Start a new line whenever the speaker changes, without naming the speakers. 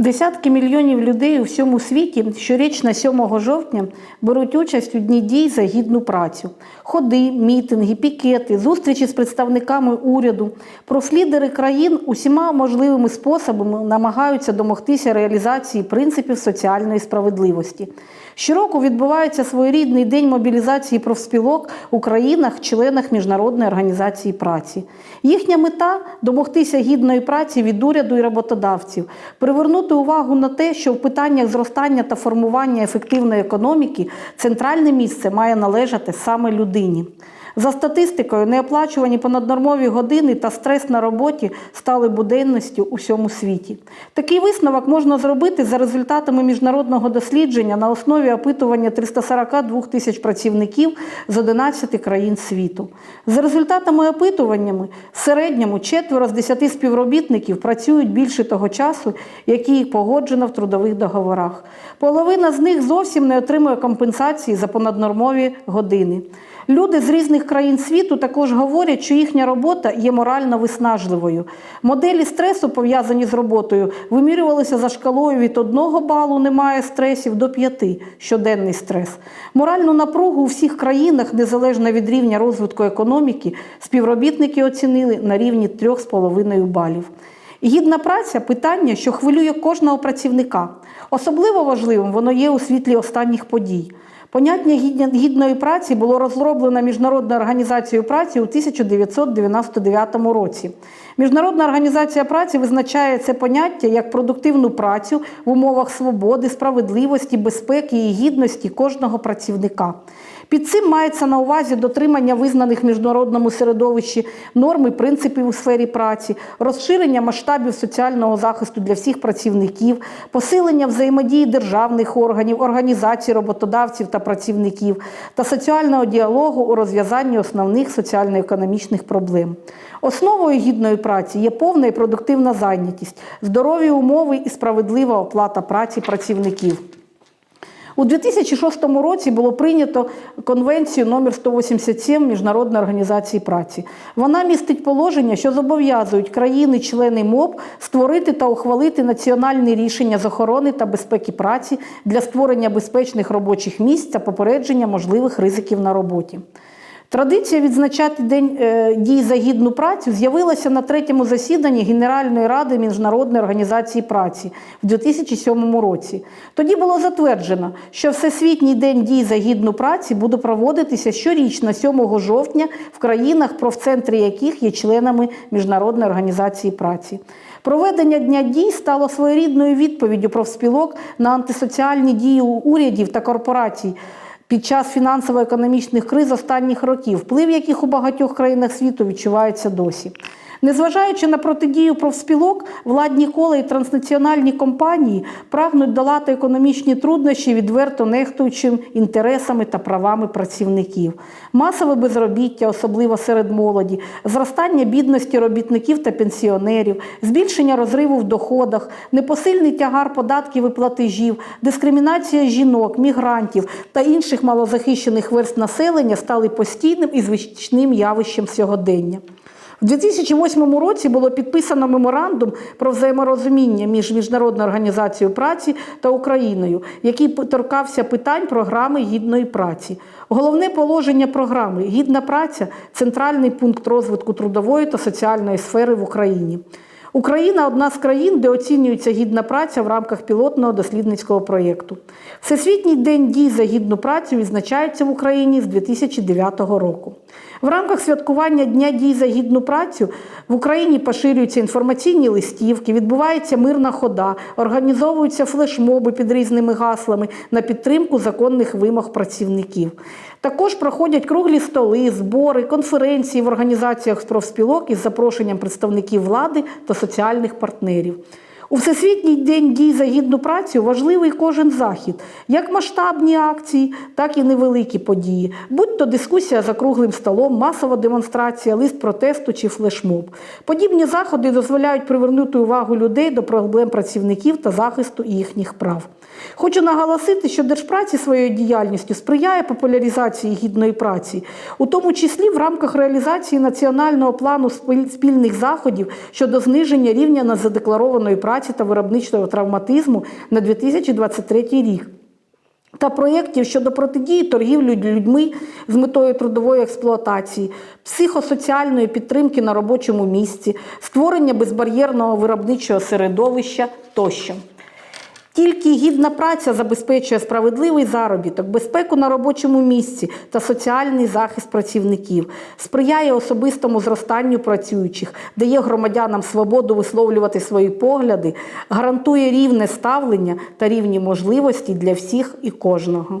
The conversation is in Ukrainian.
Десятки мільйонів людей у всьому світі щорічно 7 жовтня беруть участь у дні дій за гідну працю. Ходи, мітинги, пікети, зустрічі з представниками уряду. Профлідери країн усіма можливими способами намагаються домогтися реалізації принципів соціальної справедливості. Щороку відбувається своєрідний день мобілізації профспілок у країнах-членах Міжнародної організації праці. Їхня мета домогтися гідної праці від уряду і роботодавців, привернути увагу на те, що в питаннях зростання та формування ефективної економіки центральне місце має належати саме людині. За статистикою, неоплачувані понаднормові години та стрес на роботі стали буденністю у всьому світі. Такий висновок можна зробити за результатами міжнародного дослідження на основі опитування 342 тисяч працівників з 11 країн світу. За результатами опитуваннями, в середньому четверо з 10 співробітників працюють більше того часу, який їх погоджено в трудових договорах. Половина з них зовсім не отримує компенсації за понаднормові години. Люди з різних країн світу також говорять, що їхня робота є морально виснажливою. Моделі стресу, пов'язані з роботою, вимірювалися за шкалою від 1 балу немає стресів до 5 щоденний стрес. Моральну напругу у всіх країнах, незалежно від рівня розвитку економіки, співробітники оцінили на рівні 3,5 балів. Гідна праця питання, що хвилює кожного працівника. Особливо важливим воно є у світлі останніх подій. Поняття гідної праці було розроблено Міжнародною організацією праці у 1999 році. Міжнародна організація праці визначає це поняття як продуктивну працю в умовах свободи, справедливості, безпеки і гідності кожного працівника. Під цим мається на увазі дотримання визнаних в міжнародному середовищі норм і принципів у сфері праці, розширення масштабів соціального захисту для всіх працівників, посилення взаємодії державних органів, організацій, роботодавців та працівників та соціального діалогу у розв'язанні основних соціально-економічних проблем. Основою гідної праці є повна і продуктивна зайнятість, здорові умови і справедлива оплата праці працівників. У 2006 році було прийнято конвенцію номер 187 Міжнародної організації праці. Вона містить положення, що зобов'язують країни-члени МОП створити та ухвалити національні рішення з охорони та безпеки праці для створення безпечних робочих місць та попередження можливих ризиків на роботі. Традиція відзначати День е, дій за гідну працю з'явилася на третьому засіданні Генеральної ради Міжнародної організації праці в 2007 році. Тоді було затверджено, що Всесвітній день дій за гідну праці буде проводитися щорічно 7 жовтня в країнах, профцентри яких є членами Міжнародної організації праці. Проведення дня дій стало своєрідною відповіддю профспілок на антисоціальні дії урядів та корпорацій під час фінансово-економічних криз останніх років, вплив яких у багатьох країнах світу відчувається досі. Незважаючи на протидію профспілок, владні кола і транснаціональні компанії прагнуть долати економічні труднощі, відверто нехтуючим інтересами та правами працівників, масове безробіття, особливо серед молоді, зростання бідності робітників та пенсіонерів, збільшення розриву в доходах, непосильний тягар податків і платежів, дискримінація жінок, мігрантів та інших малозахищених верст населення стали постійним і звичним явищем сьогодення. У 2008 році було підписано меморандум про взаєморозуміння між Міжнародною організацією праці та Україною, який торкався питань програми гідної праці. Головне положення програми Гідна праця центральний пункт розвитку трудової та соціальної сфери в Україні. Україна одна з країн, де оцінюється гідна праця в рамках пілотного дослідницького проєкту. Всесвітній день дій за гідну працю відзначається в Україні з 2009 року. В рамках святкування Дня дій за гідну працю в Україні поширюються інформаційні листівки, відбувається мирна хода, організовуються флешмоби під різними гаслами на підтримку законних вимог працівників. Також проходять круглі столи, збори, конференції в організаціях профспілок із запрошенням представників влади та соціальних партнерів. У Всесвітній день дій за гідну працю важливий кожен захід, як масштабні акції, так і невеликі події, будь то дискусія за круглим столом, масова демонстрація, лист протесту чи флешмоб. Подібні заходи дозволяють привернути увагу людей до проблем працівників та захисту їхніх прав. Хочу наголосити, що Держпраці своєю діяльністю сприяє популяризації гідної праці, у тому числі в рамках реалізації національного плану спільних заходів щодо зниження рівня незадекларованої праці праці та виробничого травматизму на 2023 рік та проєктів щодо протидії торгівлі людьми з метою трудової експлуатації, психосоціальної підтримки на робочому місці, створення безбар'єрного виробничого середовища тощо. Тільки гідна праця забезпечує справедливий заробіток, безпеку на робочому місці та соціальний захист працівників, сприяє особистому зростанню працюючих, дає громадянам свободу висловлювати свої погляди, гарантує рівне ставлення та рівні можливості для всіх і кожного.